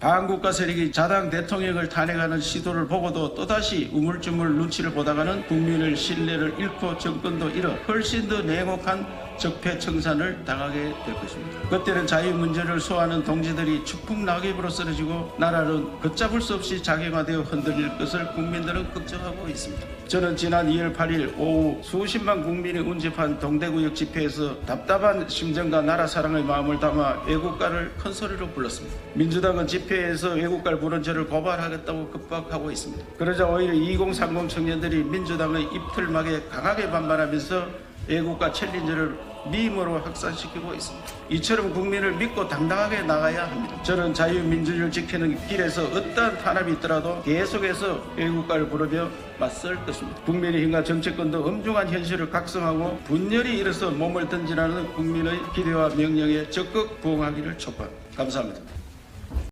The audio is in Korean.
반국가 세력이 자당 대통령을 탄핵하는 시도를 보고도 또다시 우물쭈물 눈치를 보다가는 국민의 신뢰를 잃고 정권도 잃어 훨씬 더 냉혹한 적폐청산을 당하게 될 것입니다. 그때는 자유 문제를 소화하는 동지들이 추풍 낙엽으로 쓰러지고 나라는 걷잡을 수 없이 자경화되어 흔들릴 것을 국민들은 걱정하고 있습니다. 저는 지난 2월 8일 오후 수십만 국민이 운집한 동대구역 집회에서 답답한 심정과 나라 사랑의 마음을 담아 애국가를 큰 소리로 불렀습니다. 민주당은 집회에서 애국가를 부른 저를 고발하겠다고 급박하고 있습니다. 그러자 오히려 2030 청년들이 민주당의 입틀막에 강하게 반발하면서 애국가 챌린저를 미임으로 확산시키고 있습니다. 이처럼 국민을 믿고 당당하게 나가야 합니다. 저는 자유민주주의를 지키는 길에서 어떠한 탄압이 있더라도 계속해서 애국가를 부르며 맞설 것입니다. 국민의 힘과 정치권도 엄중한 현실을 각성하고 분열이 일어서 몸을 던지라는 국민의 기대와 명령에 적극 부응하기를 촉구합니다. 감사합니다.